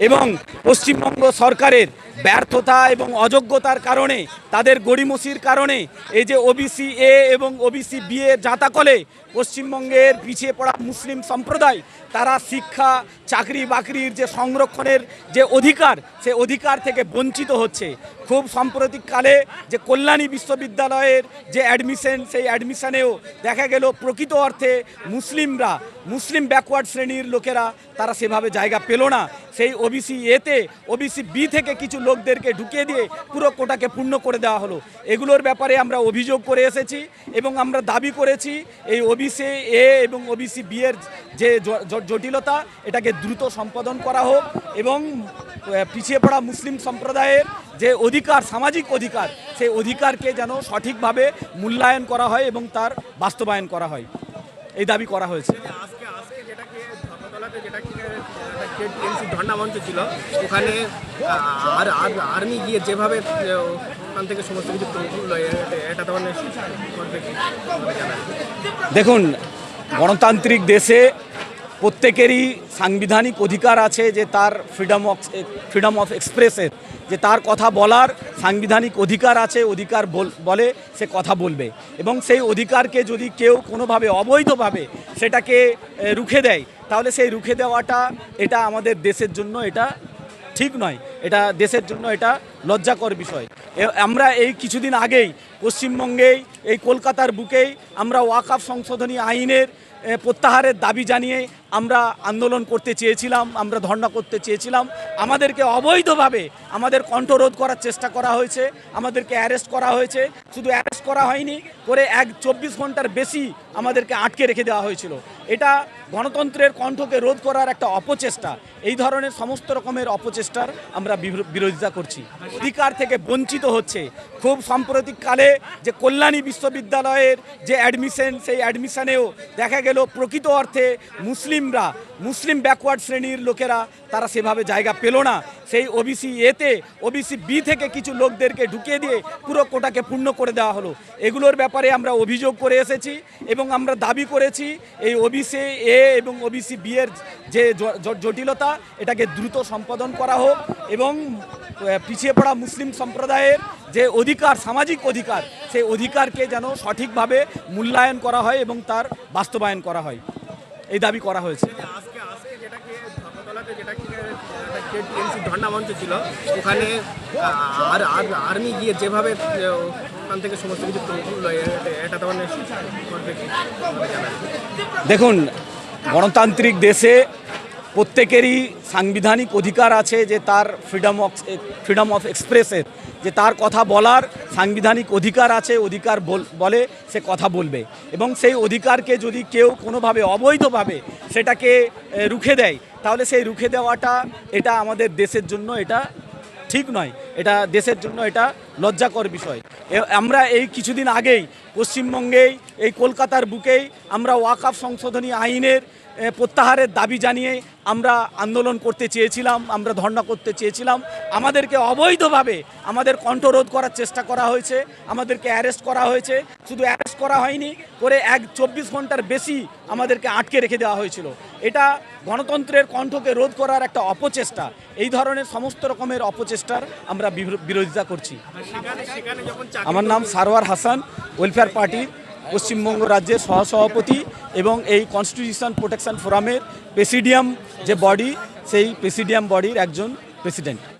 এবং পশ্চিমবঙ্গ সরকারের ব্যর্থতা এবং অযোগ্যতার কারণে, তাদের গড়িমসির কারণে এই যে ওবিসি এ এবং ওবিসি বি এর জাতাকলে পশ্চিমবঙ্গের পিছিয়ে পড়া মুসলিম সম্প্রদায়, তারা শিক্ষা চাকরি বাকরির যে সংরক্ষণের যে অধিকার, সে অধিকার থেকে বঞ্চিত হচ্ছে। খুব সাম্প্রতিককালে যে কল্যাণী বিশ্ববিদ্যালয়ের যে অ্যাডমিশন সেই অ্যাডমিশনেও দেখা গেল প্রকৃত অর্থে মুসলিমরা, মুসলিম ব্যাকওয়ার্ড শ্রেণির লোকেরা তারা সেভাবে জায়গা পেল না। সেই ওবিসি এতে ওবিসি বি থেকে কিছু লোকদেরকে ঢুকিয়ে দিয়ে পুরো কোটাকে পূর্ণ করে দেওয়া হলো। এগুলোর ব্যাপারে আমরা অভিযোগ করে এসেছি এবং আমরা দাবি করেছি এই ওবিসি এ এবং ওবিসি বি এর যে জটিলতা, এটাকে দ্রুত সম্পাদন করা হোক এবং পিছিয়ে পড়া মুসলিম সম্প্রদায়ের যে অধিকার সামাজিক অধিকার সেই অধিকারকে যেন সঠিকভাবে মূল্যায়ন করা হয় এবং তার বাস্তবায়ন করা হয় এই দাবি করা হয়েছে ধর্ণা মঞ্চ ছিল ওখানে আর আর আর্মি গিয়ে যেভাবে ওখান থেকে সমস্ত কিছু এটা-। দেখুন গণতান্ত্রিক দেশে প্রত্যেকেরই সাংবিধানিক অধিকার আছে যে তার ফ্রিডম অফ ফ্রিডম অফ এক্সপ্রেসের যে তার কথা বলার সাংবিধানিক অধিকার আছে, অধিকার বল- সে কথা বলবে। এবং সেই অধিকারকে যদি কেউ কোনোভাবে অবৈধভাবে সেটাকে রুখে দেয়, তাহলে সেই রুখে দেওয়াটা এটা আমাদের দেশের জন্য এটা ঠিক নয়। এটা দেশের জন্য এটা লজ্জাকর বিষয়। আমরা এই কিছুদিন আগেই পশ্চিমবঙ্গেই, এই কলকাতার বুকেই আমরা ওয়াকাফ সংশোধনী আইনের প্রত্যাহারের দাবি জানিয়ে আমরা আন্দোলন করতে চেয়েছিলাম, আমরা ধর্ণা করতে চেয়েছিলাম। আমাদেরকে অবৈধভাবে আমাদের কণ্ঠরোধ করার চেষ্টা করা হয়েছে, আমাদেরকে অ্যারেস্ট করা হয়েছে। শুধু অ্যারেস্ট করা হয়নি, করে এক চব্বিশ ঘণ্টার বেশি আমাদেরকে আটকে রেখে দেওয়া হয়েছিল। এটা গণতন্ত্রের কণ্ঠকে রোধ করার একটা অপচেষ্টা। এই ধরনের সমস্ত রকমের অপচেষ্টার আমরা বিরো- বিরোধিতা করছি। অধিকার থেকে বঞ্চিত হচ্ছে। খুব সাম্প্রতিককালে যে কল্যাণী বিশ্ববিদ্যালয়ের যে অ্যাডমিশন সেই অ্যাডমিশনেও দেখা গেল প্রকৃত অর্থে মুসলিমরা, মুসলিম ব্যাকওয়ার্ড শ্রেণির লোকেরা তারা সেভাবে জায়গা পেল না। সেই ওবিসি এতে ওবিসি বি থেকে কিছু লোকদেরকে ঢুকিয়ে দিয়ে পুরো কোটাকে পূর্ণ করে দেওয়া হলো। এগুলোর ব্যাপারে আমরা অভিযোগ করে এসেছি এবং আমরা দাবি করেছি এই ওবিসি এ এবং ওবিসি বি এর যে জটিলতা, এটাকে দ্রুত সম্পাদন করা হোক এবং পিছিয়ে পড়া মুসলিম সম্প্রদায়ের যে অধিকার সামাজিক অধিকার সেই অধিকারকে যেন সঠিকভাবে মূল্যায়ন করা হয় এবং তার বাস্তবায়ন করা হয় এই দাবি করা হয়েছে মঞ্চ ছিল ওখানে আর আর আর্মি গিয়ে যেভাবে ওখান থেকে সমস্ত কিছু এটা- মানে। দেখুন গণতান্ত্রিক দেশে প্রত্যেকেরই সাংবিধানিক অধিকার আছে যে তার ফ্রিডম অফ ফ্রিডম অফ এক্সপ্রেসের যে তার কথা বলার সাংবিধানিক অধিকার আছে, অধিকার বল- সে কথা বলবে। এবং সেই অধিকারকে যদি কেউ কোনোভাবে অবৈধভাবে সেটাকে রুখে দেয়, তাহলে সেই রুখে দেওয়াটা এটা আমাদের দেশের জন্য এটা ঠিক নয়। এটা দেশের জন্য এটা লজ্জাকর বিষয়। আমরা এই কিছুদিন আগেই পশ্চিমবঙ্গেই, এই কলকাতার বুকেই আমরা ওয়াকাফ সংশোধনী আইনের প্রত্যাহারের দাবি জানিয়ে আমরা আন্দোলন করতে চেয়েছিলাম, আমরা ধর্ণা করতে চেয়েছিলাম। আমাদেরকে অবৈধভাবে আমাদের কণ্ঠরোধ করার চেষ্টা করা হয়েছে, আমাদেরকে অ্যারেস্ট করা হয়েছে। শুধু অ্যারেস্ট করা হয়নি, করে এক চব্বিশ ঘণ্টার বেশি আমাদেরকে আটকে রেখে দেওয়া হয়েছিল। এটা গণতন্ত্রের কণ্ঠকে রোধ করার একটা অপচেষ্টা। এই ধরনের সমস্ত রকমের অপচেষ্টার আমরা বিরো- বিরোধিতা করছি। আমার নাম সারওয়ার হাসান ওয়েলফেয়ার পার্টির পশ্চিমবঙ্গ রাজ্যের সহসভাপতি এবং এই কনস্টিটিউশন প্রোটেকশন ফোরামের প্রেসিডিয়াম যে বডি সেই প্রেসিডিয়াম বডির একজন প্রেসিডেন্ট